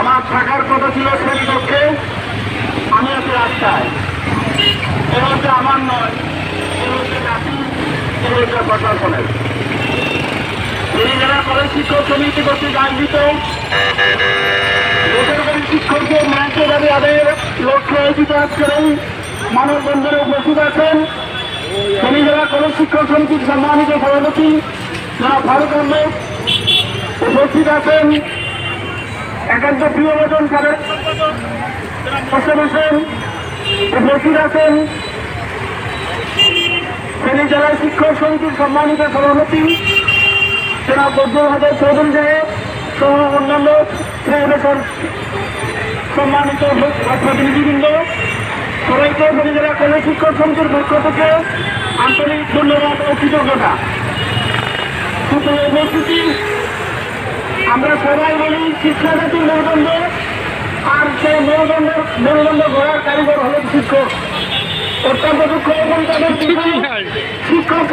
আমার থাকার কথা ছিল শ্রেণীকক্ষে আমি আছি রাস্তায়। এ হচ্ছে আমার নয়, এ হচ্ছে জাতি, এ হচ্ছে প্রশাসনের। তিনি যারা কলেজ শিক্ষক সমিতি কর্তৃক আয়োজিত বেসরকারি শিক্ষকদের ন্যায্য দাবি আদায়ের লক্ষ্যে আয়োজিত আজকের এই মানববন্ধনে উপস্থিত আছেন। তিনি যারা কলেজ শিক্ষক সমিতির সম্মানিত সভাপতি, যারা ফারুক আহমেদ উপস্থিত আছেন একান্ত প্রিয় বচন সাবেক হোসেন হোসেন উপস্থিত আছেন ফেনী জেলা শিক্ষক সমিতির সম্মানিত সভাপতি জনাব বদরুল চৌধুরী সাহেব সহ অন্যান্য সম্মানিত প্রতিনিধিবৃন্দ, সবাইকে ফেনী জেলা কলেজ শিক্ষক সমিতির পক্ষ থেকে আন্তরিক ধন্যবাদ ও কৃতজ্ঞতা। উপস্থিতি সবাই বলি শিক্ষা জাতির মেরুদণ্ড আর সেই মেরুদণ্ড মেরুদণ্ড গড়ার কারিগর হলেন শিক্ষক। অত্যন্ত দুঃখ এবং তাদের শিক্ষক